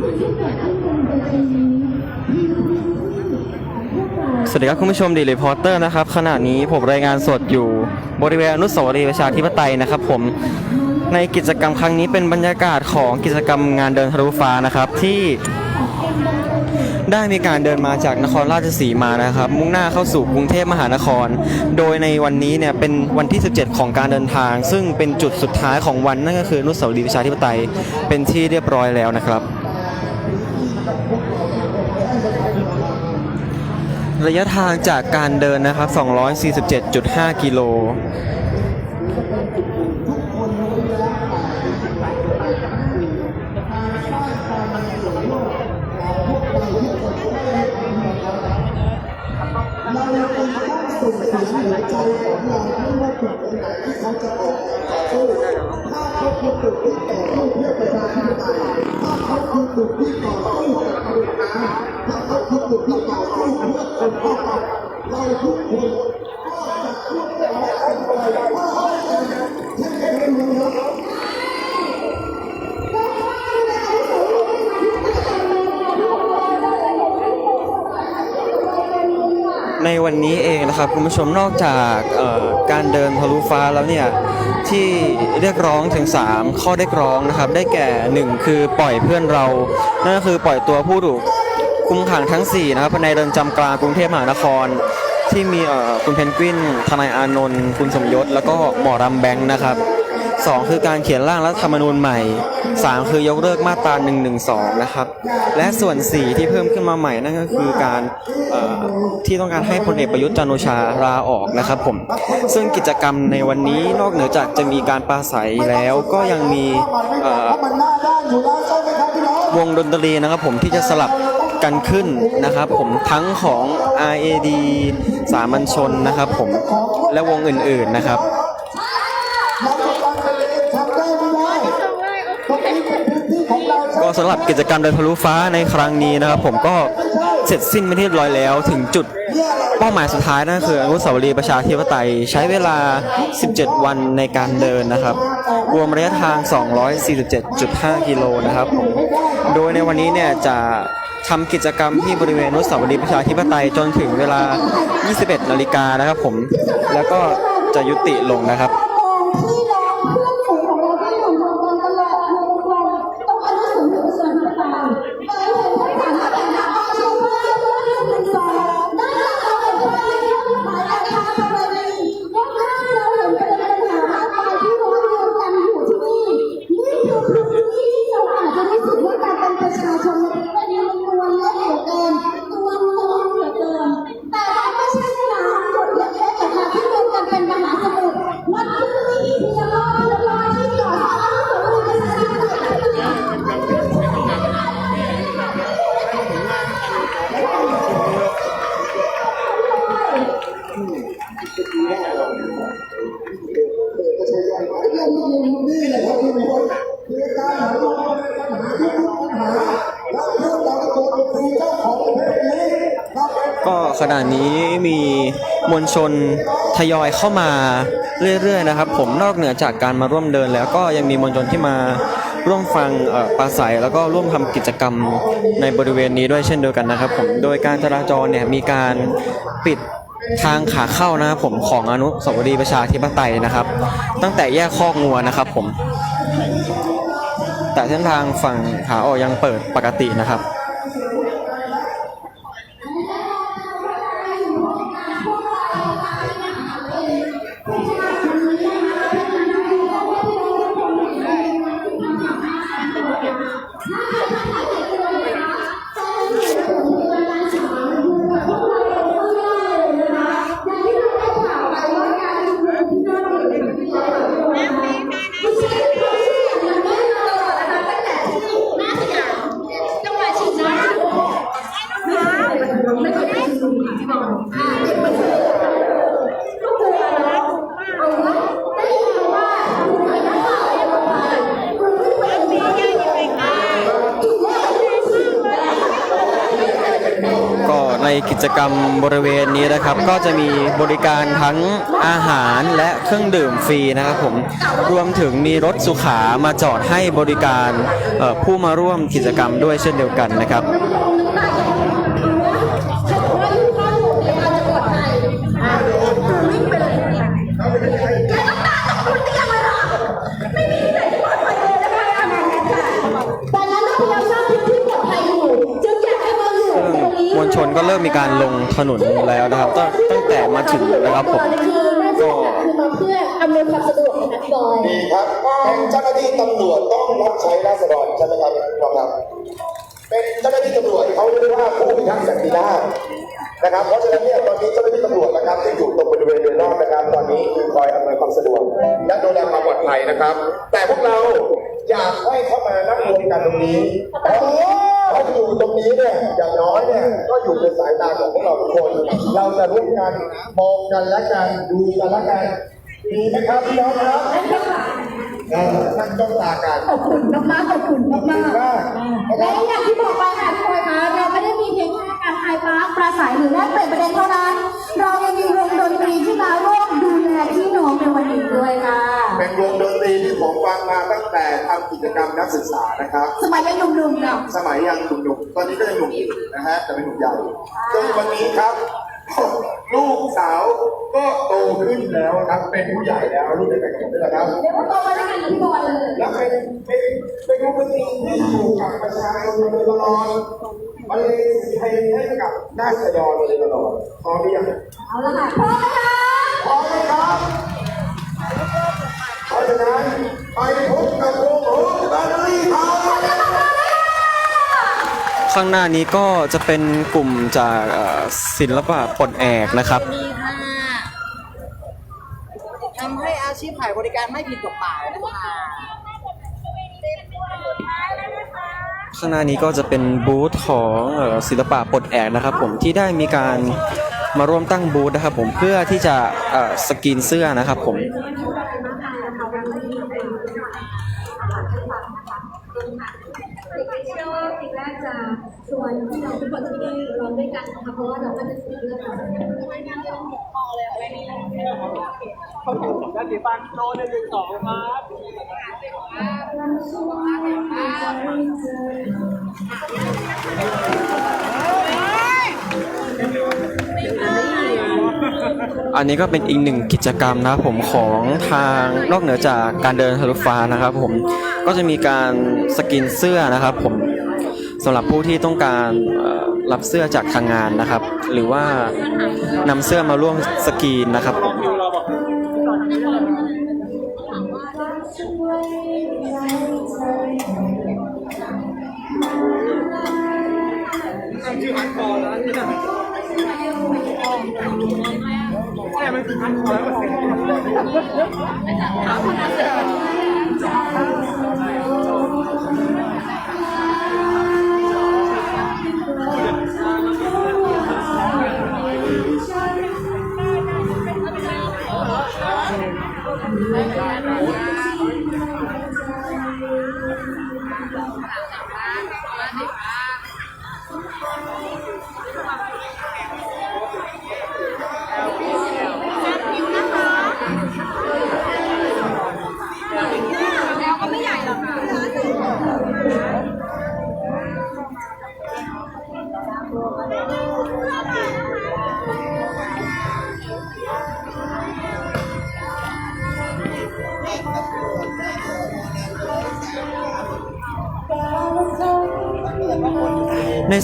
สวัสดีครับคุณผู้ชมดีรีพอร์เตอร์นะครับขณะนี้ผมรายงานสดอยู่บริเวณอนุสาวรีย์ประชาธิปไตยนะครับ ผมในกิจกรรมครั้งนี้เป็นบรรยากาศของกิจกรรมงานเดินทะลุฟ้านะครับที่ได้มีการเดินมาจากนครราชสีมานะครับ มุ่งหน้าเข้าสู่กรุงเทพมหานคร โดยในวันนี้เนี่ยเป็นวันที่ 17 ของการเดินทาง ซึ่งเป็นจุดสุดท้ายของวันนั่นก็คืออนุสาวรีย์ประชาธิปไตยเป็นที่เรียบร้อยแล้วนะครับ ระยะทางจากการเดินนะครับ 247.5 กิโล ในวันนี้เองนะครับคุณผู้ชมนอกจากการเดินทะลุฟ้าแล้วเนี่ยที่เรียกร้องถึง 3 ข้อเรียกร้องนะครับ ได้แก่ 1 คือปล่อยเพื่อนเรา นั่นก็คือปล่อยตัวผู้ถูก คุมขังทั้ง 4 นะครับในเรือนจำกลางกรุงเทพมหานคร ที่มีคุณเพนกวิน ทนายอานนท์คุณสมยศ แล้วก็หมอรำแบงค์นะครับ 2 คือการเขียนร่างรัฐธรรมนูญใหม่ 3 คือยกเลิกมาตรา 112 นะครับ และส่วน 4 ที่เพิ่มขึ้นมาใหม่นั่นก็คือการที่ต้องการให้พลเอกประยุทธ์จันโอชาลาออกนะครับผม ซึ่งกิจกรรมในวันนี้นอกเหนือจากจะมีการปราศัยแล้วก็ยังมีวงดนตรีนะครับผมที่จะสลับ กันขึ้นนะครับ ผมทั้งของ RAD สามัญชนนะครับผมและวงอื่นๆนะครับก็สำหรับกิจกรรมเดินทะลุฟ้าในครั้งนี้นะครับ ผมก็เสร็จสิ้นไปที่ร้อยแล้วถึงจุดเป้าหมายสุดท้ายนั่นคืออนุสาวรีย์ประชาธิปไตยใช้เวลา 17 วันในการเดินนะครับ รวมระยะทาง 247.5 กิโลนะครับผม โดยในวันนี้เนี่ยจะ ทำกิจกรรมที่บริเวณนุสาวรีย์ประชาธิปไตยจนถึงเวลา 21 นาฬิกานะครับผม แล้วก็จะยุติลงนะครับ ขณะนี้มีมวลชนทยอยเข้ามาเรื่อยๆนะครับ ผมนอกเหนือจากการมาร่วมเดินแล้วก็ยังมีมวลชนที่มาร่วมฟังปราศัยแล้วก็ร่วมทำกิจกรรมในบริเวณนี้ด้วยเช่นเดียวกันนะครับ ผมโดยการจราจรเนี่ยมีการปิดทางขาเข้านะครับผมของอนุสาวรีย์ประชาธิปไตยนะครับ ตั้งแต่แยกคอกงัวนะครับผมแต่เส้นทางฝั่งขาออกยังเปิดปกตินะครับ กิจกรรมบริเวณนี้นะครับ ก็จะมีบริการทั้งอาหารและเครื่องดื่มฟรีนะครับผมรวมถึงมีรถสุขามาจอดให้บริการผู้มาร่วมกิจกรรมด้วยเช่นเดียวกันนะครับีการลงถนนแล้วนะครับตั้งงแต่มาถึงนะครับผมก็คือมาเพื่ออำนวยความสะดวกนะครับอดีครับเจ้าหน้าที่ตำรวจต้องรับใช้ราษฎรใช่ไหมครับน้ครับเป็นเจ้าหน้าที่ตำรวจเขาเรียกว่าผู้พิทักษ์สันติราษนะครับ เพราะฉะนั้นเนี่ยตอนนี้เจ้าหน้าที่ตำรวจนะครับที่อยู่ตรงบริเวณโดยรอบนะครับ ตอนนี้คือคอยอำนวยความสะดวกและดูแลความปลอดภัยนะครับ แต่พวกเรา อยากให้เขามานั่งรวมกันตรงนี้เพราะอยู่ตรงนี้เนี่ยอย่างน้อยเนี่ยก็อยู่ในสายตาของพวกเราทุกคน เราจะร่วมกันมองกันและกันดูกันและกันดีไหมครับพี่น้องครับนั่งต้องตากันขอบคุณมากๆขอบคุณมากๆและอย่างที่บอกไปค่ะทุกคนคะเราไม่ได้มีเพียงแค่การไฮปาร์คปราศัยหรือแลกเปลี่ยนประเด็นเท่านั้น เรายังมีวงดนตรีที่มาร่วมดู ทนพี่น้องในวันนี้ด้วยค่ะเป็นวงดนตรีที่ผมฟังมาตั้งแต่ทำกิจกรรมนักศึกษานะครับ สมัยยังหนุ่มๆเนาะสมัยยังหนุ่มๆตอนนี้ก็ยังหนุ่มอยู่นะฮะแต่เป็นหนุ่มใหญ่จนวันนี้ครับ ลูกสาวก็โตขึ้นแล้วครับเป็นผู้ใหญ่แล้วรู้เด็กแต่งงานแล้วครับเดี๋ยวโตมาด้วยกันพี่บอลเลยแล้วเป็นเป็นเป็นวงดนตรีที่อยู่กับประชาชนโดยตลอดมาเลยเพลงให้กับนักแสดงมโดยตลอดพร้อมหรือยังเอาละค่ะพร้อมค่ะ ดับนั้นไปพบกับวงโฮมแบตรี่ไทยข้างหน้านี้ก็จะเป็นกลุ่มจากศิลปะปลแอกนะครับนี่ค่ะทำให้อาชีพขายบริการไม่ผิดกฎหมายข้างหน้านี้ก็จะเป็นบูธของศิลปะปลแอกนะครับ ผมที่ได้มีการ มาร่วมตั้งบูธนะครับผมเพื่อที่จะสกรีนเสื้อนะครับผม อันนี้ก็เป็นอีกหนึ่งกิจกรรมนะครับผมของทางนอกเหนือจากการเดินทะลุฟ้านะครับ ผมก็จะมีการสกินเสื้อนะครับ ผมสำหรับผู้ที่ต้องการรับเสื้อจากทางงานนะครับ หรือว่านำเสื้อมาร่วมสกรีนนะครับชื่อฮันคอร์แล้ แม่มันคือพันแล้ว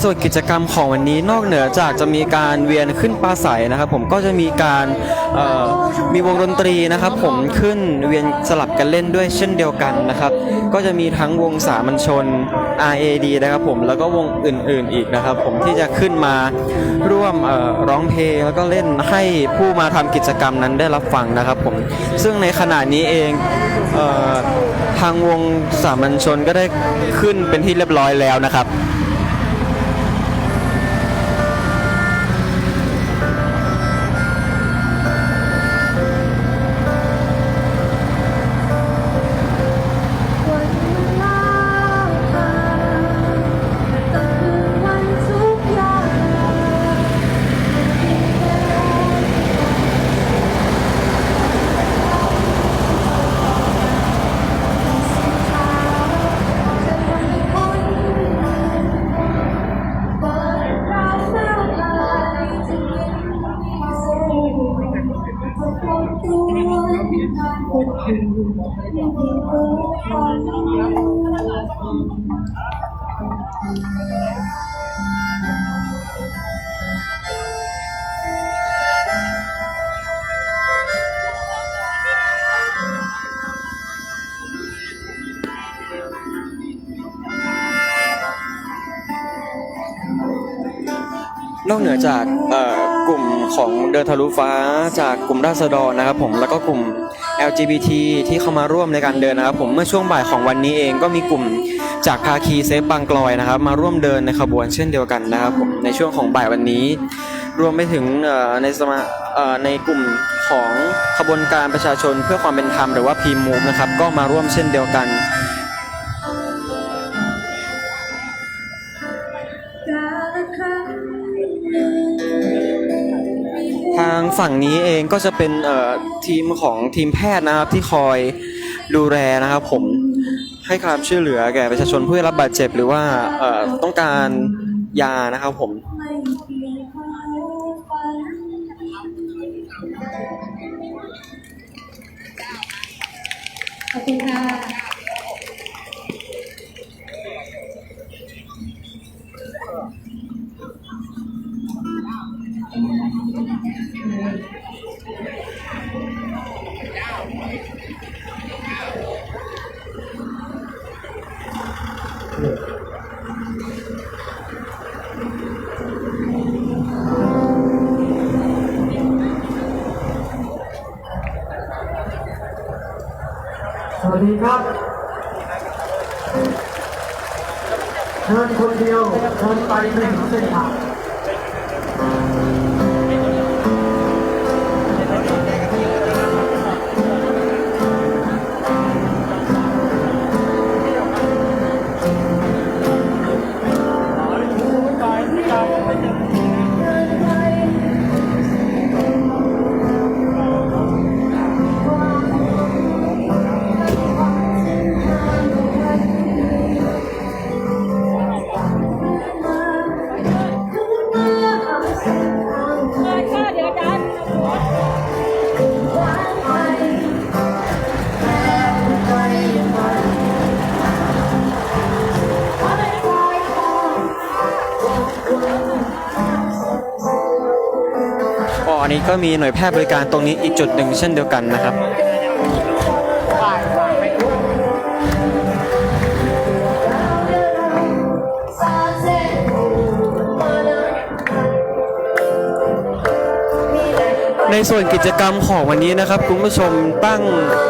ส่วนกิจกรรมของวันนี้นอกเหนือจากจะมีการเวียนขึ้นปลาใสนะครับ ผมก็จะมีการมีวงดนตรีนะครับ ผมขึ้นเวียนสลับกันเล่นด้วยเช่นเดียวกันนะครับ ก็จะมีทั้งวงสามัญชน RAD นะครับผมแล้วก็วงอื่นๆอีกนะครับ ผมที่จะขึ้นมาร่วมร้องเพลงแล้วก็เล่นให้ผู้มาทำกิจกรรมนั้นได้รับฟังนะครับ ผมซึ่งในขณะนี้เองทางวงสามัญชนก็ได้ขึ้นเป็นที่เรียบร้อยแล้วนะครับ นอกเหนือจากกลุ่มของเดินทะลุฟ้าจากกลุ่มราษฎรนะครับผมแล้วก็กลุ่ม LGBT ที่เข้ามาร่วมในการเดินนะครับ ผมเมื่อช่วงบ่ายของวันนี้เองก็มีกลุ่มจากภาคีเซฟบางกลอยนะครับ มาร่วมเดินในขบวนเช่นเดียวกันนะครับผมในช่วงของบ่ายวันนี้ รวมไปถึงในสมาในกลุ่มของขบวนการประชาชนเพื่อความเป็นธรรมหรือว่าพีมูฟนะครับก็มาร่วมเช่นเดียวกัน ฝั่งนี้เองก็จะเป็นทีมของทีมแพทย์นะครับที่คอยดูแลนะครับ ผมให้ความช่วยเหลือแก่ประชาชนผู้ได้รับบาดเจ็บหรือว่าต้องการยานะครับผมขอบคุณค่ะ ดีครับเดินคนเดียวเดินไปไม่ถึงเส้นทาง ก็มีหน่วยแพทย์บริการตรงนี้อีกจุดหนึ่งเช่นเดียวกันนะครับในส่วนกิจกรรมของวันนี้นะครับคุณผู้ชมตั้ง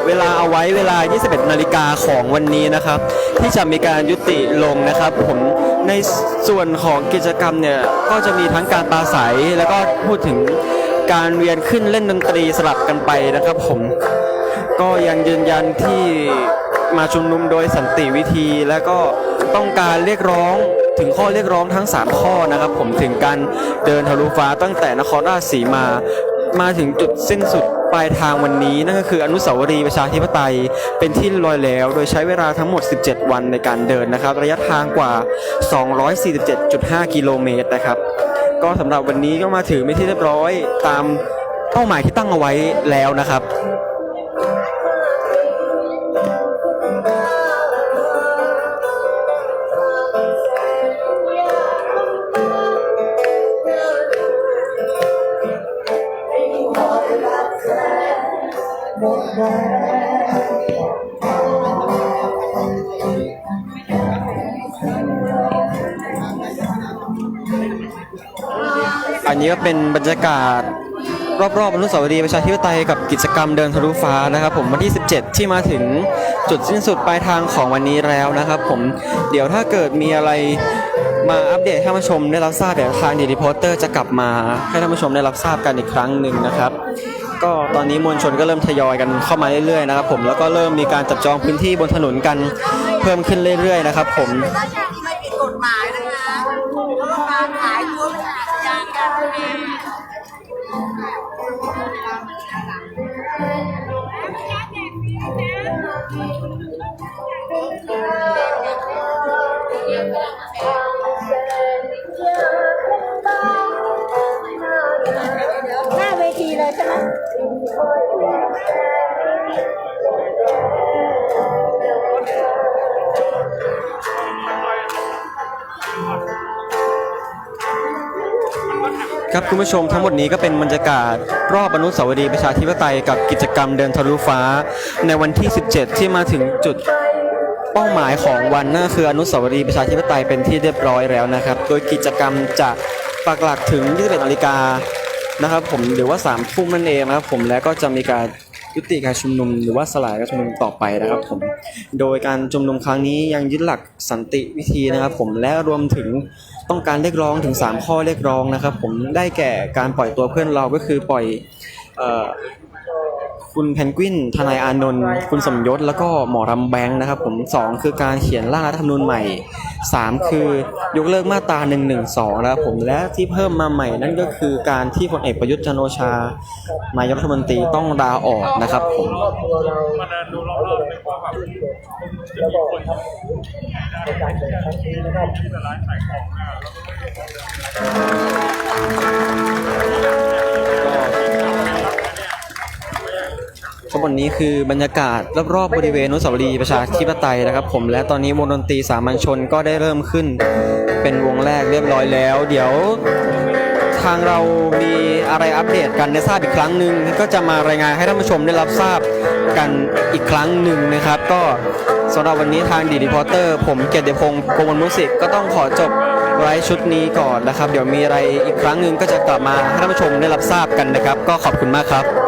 เวลาเอาไว้เวลา 21 นาฬิกาของวันนี้นะครับ ที่จะมีการยุติลงนะครับ ผมในส่วนของกิจกรรมเนี่ยก็จะมีทั้งการปราศัยแล้วก็พูดถึง การเวียนขึ้นเล่นดนตรีสลับกันไปนะครับผม ก็ยังยืนยันที่มาชุมนุมโดยสันติวิธี และก็ต้องการเรียกร้องถึงข้อเรียกร้องทั้ง 3 ข้อนะครับ ผมถึงการเดินทะลุฟ้าตั้งแต่นครราชสีมามาถึงจุดสิ้นสุดปลายทางวันนี้ นั่นก็คืออนุสาวรีย์ประชาธิปไตยเป็นที่เรียบร้อยแล้ว โดยใช้เวลาทั้งหมด 17 วันในการเดินนะครับ ระยะทางกว่า 247.5 กิโลเมตรนะครับ ก็สำหรับวันนี้ก็มาถึงไม่ที่เรียบร้อยตามเป้าหมายที่ตั้งเอาไว้แล้วนะครับ นี้ก็เป็นบรรยากาศรอบๆอนุสาวรีย์ประชาธิปไตยกับกิจกรรมเดินทะลุฟ้านะครับ ผมวันที่ 17 ที่มาถึงจุดสิ้นสุดปลายทางของวันนี้แล้วนะครับ ผมเดี๋ยวถ้าเกิดมีอะไรมาอัปเดตให้ท่านผู้ชมได้รับทราบเดี๋ยวทางดีดีโพสเตอร์จะกลับมาให้ท่านผู้ชมได้รับทราบกันอีกครั้งหนึ่งนะครับ ก็ตอนนี้มวลชนก็เริ่มทยอยกันเข้ามาเรื่อยๆนะครับ ผมแล้วก็เริ่มมีการจับจองพื้นที่บนถนนกันเพิ่มขึ้นเรื่อยๆนะครับ ผมราชาที่ไม่ผิดกฎหมายนะคะแล้วก็การขาย ครับคุณผู้ชมทั้งหมดนี้ก็เป็นบรรยากาศรอบอนุสาวรีย์ประชาธิปไตยกับกิจกรรมเดินทะลุฟ้า ในวันที่ 17 ที่มาถึงจุดเป้าหมายของวันนั่นคืออนุสาวรีย์ประชาธิปไตยเป็นที่เรียบร้อยแล้วนะครับ โดยกิจกรรมจะปักหลักถึง21นาฬิกานะครับผมหรือว่า3ทุ่มนั่นเองนะครับผมและก็จะมีการ ยุติการชุมนุมหรือว่าสลายการชุมนุมต่อไปนะครับผม โดยการชุมนุมครั้งนี้ยังยึดหลักสันติวิธีนะครับ ผมและรวมถึงต้องการเรียกร้องถึง 3 ข้อเรียกร้องนะครับ ผมได้แก่การปล่อยตัวเพื่อนเราก็คือปล่อย คุณเพนกวิน ทนายอานนท์ คุณสมยศ แล้วก็หมอรำแบงค์นะครับผมสองคือการเขียนร่างรัฐธรรมนูญใหม่ 3 คือยกเลิกมาตรา1นึนะครับผม และที่เพิ่มมาใหม่นั่นก็คือการที่พลเอกประยุทธ์จันโอชานายกรัฐมนตรีต้องลาออกนะครับผมทั้ง หมดนี้คือบรรยากาศรอบๆบริเวณนุสาวรีย์ประชาธิปไตยนะครับ ผมและตอนนี้วงดนตรีสามัญชนก็ได้เริ่มขึ้น เป็นวงแรกเรียบร้อยแล้ว เดี๋ยวทางเรามีอะไรอัปเดตกันได้ทราบอีกครั้งหนึ่งก็จะมารายงานให้ท่านผู้ชมได้รับทราบกันอีกครั้งหนึ่งนะครับ ก็สำหรับวันนี้ทางดีดีพอเตอร์ ผมเกียรติพงศ์โกมลมุสิกก็ต้องขอจบไลฟ์ชุดนี้ก่อนนะครับ เดี๋ยวมีอะไรอีกครั้งหนึ่งก็จะกลับมาให้ท่านผู้ชมได้รับทราบกันนะครับ ก็ขอบคุณมากครับ